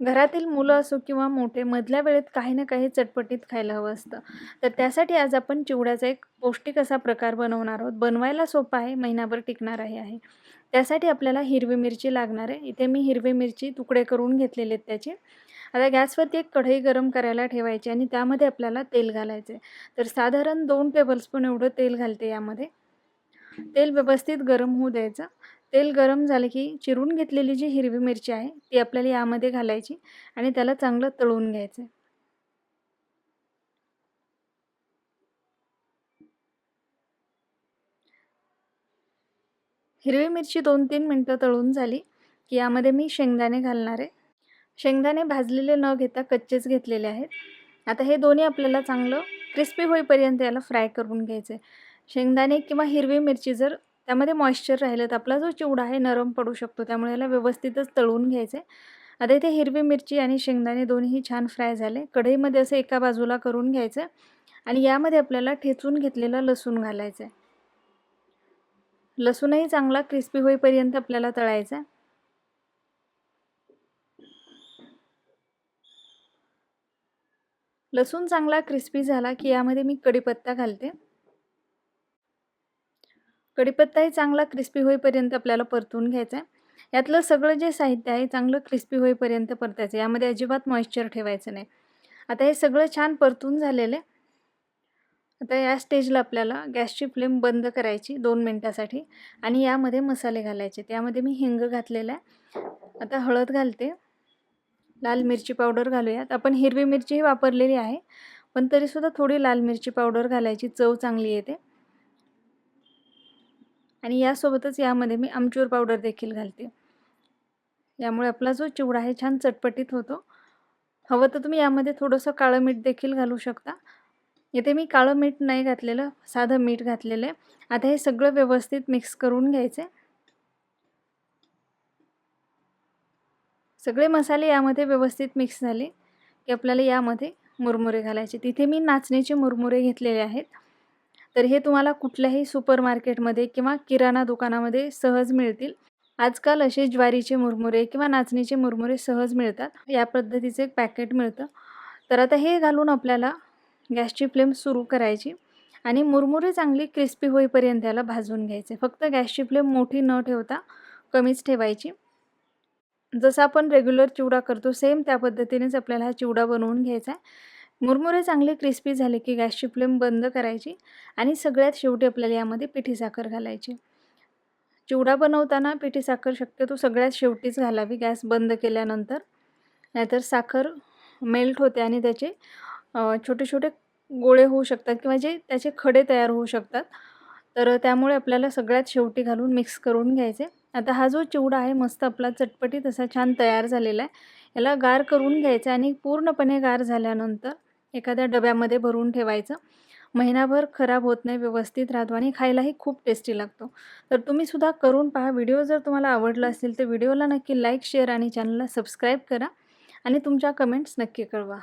घरातील मुलं असो किंवा मोठे मधल्या वेळेत काही ना काही चटपटीत खायला हवं असतं. तर त्यासाठी आज आपण चिवड्याचा एक पौष्टिक असा प्रकार बनवणार आहोत. बनवायला सोपा आहे महिनाभर टिकणाराही आहे त्यासाठी आपल्याला हिरवी मिरची लागणार आहे. इथे मी हिरवी मिरची तुकडे करून घेतलेले आहेत त्याचे. आता गॅसवरती एक कढई गरम करायला ठेवायची आणि त्यामध्ये आपल्याला तेल घालायचं आहे तर साधारण दोन टेबलस्पून एवढं तेल घालते यामध्ये. तेल व्यवस्थित गरम होऊ द्यायचं. तेल गरम झालं की चिरून घेतलेली जी हिरवी मिरची आहे ती आपल्याला यामध्ये घालायची आणि त्याला चांगलं तळून घ्यायचं हिरवी मिरची दोन तीन मिनटं तळून झाली की यामध्ये मी शेंगदाणे घालणार आहे. शेंगदाणे भाजलेले न घेता कच्चेच घेतलेले आहेत. आता हे दोन्ही आपल्याला चांगलं क्रिस्पी होईपर्यंत याला फ्राय करून घ्यायचं आहे शेंगदाणे किंवा हिरवी मिरची जर त्यामध्ये मॉइश्चर राहिलं तर आपला जो चिवडा आहे नरम पडू शकतो. त्यामुळे याला व्यवस्थितच तळून घ्यायचं. आहे आता इथे हिरवी मिरची आणि शेंगदाणे दोन्ही छान फ्राय झाले. कढईमध्ये असं एका बाजूला करून घ्यायचं आणि यामध्ये आपल्याला ठेचून घेतलेलं लसूण घालायचं. आहे लसूणही चांगला क्रिस्पी होईपर्यंत आपल्याला तळायचा. लसूण चांगला क्रिस्पी झाला की यामध्ये मी कढीपत्ता घालते. कढीपत्ताही चांगला क्रिस्पी होईपर्यंत आपल्याला परतून घ्यायचा आहे. यातलं सगळं जे साहित्य आहे चांगलं क्रिस्पी होईपर्यंत परतायचं यामध्ये अजिबात मॉइश्चर ठेवायचं नाही. आता हे सगळं छान परतून झालेलं आहे. आता या स्टेजला आपल्याला गॅसची फ्लेम बंद करायची दोन मिनटासाठी आणि यामध्ये मसाले घालायचे. त्यामध्ये मी हिंग घातलेला आहे. आता हळद घालते. लाल मिरची पावडर घालूयात. आपण हिरवी मिरचीही वापरलेली आहे पण तरीसुद्धा थोडी लाल मिरची पावडर घालायची. चव चांगली येते. आणि यासोबतच यामध्ये मी आमचूर पावडर देखील घालते. यामुळे आपला जो चिवडा आहे छान चटपटीत होतो. हवं तर तुम्ही यामध्ये थोडंसं काळं मीठ देखील घालू शकता. इथे मी काळं मीठ नाही घातलेलं साधं मीठ घातलेलं आहे. आता हे सगळं व्यवस्थित मिक्स करून घ्यायचे सगळे मसाले यामध्ये व्यवस्थित मिक्स झाले की आपल्याला यामध्ये मुरमुरे घालायचे. तिथे मी नाचणीचे मुरमुरे घेतलेले आहेत. तर हे तुम्हाला कुठल्याही सुपर मार्केटमध्ये किंवा किराणा दुकानामध्ये सहज मिळतील. आजकाल असे ज्वारीचे मुरमुरे किंवा नाचणीचे मुरमुरे सहज मिळतात. या पद्धतीचं एक पॅकेट मिळतं. तर आता हे घालून आपल्याला गॅसची फ्लेम सुरू करायची आणि मुरमुरे चांगली क्रिस्पी होईपर्यंत याला भाजून घ्यायचे. फक्त गॅसची फ्लेम मोठी न ठेवता कमीच ठेवायची. जसं आपण रेग्युलर चिवडा करतो सेम त्या पद्धतीनेच आपल्याला हा चिवडा बनवून घ्यायचा आहे. मुरमुरे चांगले क्रिस्पी झाले की गॅसची फ्लेम बंद करायची आणि सगळ्यात शेवटी आपल्याला यामध्ये पिठी साखर घालायची. चिवडा बनवताना पिठी साखर शक्यतो सगळ्यात शेवटीच घालावी गॅस बंद केल्यानंतर. नाहीतर साखर मेल्ट होते आणि त्याचे छोटे छोटे गोळे होऊ शकतात किंवा जे त्याचे खडे तयार होऊ शकतात. तर त्यामुळे आपल्याला सगळ्यात शेवटी घालून मिक्स करून घ्यायचे. आता हा जो चिवडा आहे मस्त आपला चटपटी तसा छान तयार झालेला आहे. याला गार करून घ्यायचा आणि पूर्णपणे गार झाल्यानंतर एखाद्या डब्यामध्ये भरून ठेवायचं. महिनाभर खराब होत नाही व्यवस्थित राहतो आणि खायलाही खूप टेस्टी लागतो. तर तुम्हीसुद्धा करून पहा. व्हिडिओ जर तुम्हाला आवडला असेल तर व्हिडिओला नक्की लाईक शेअर आणि चॅनलला सबस्क्राईब करा. आणि तुमच्या कमेंट्स नक्की कळवा.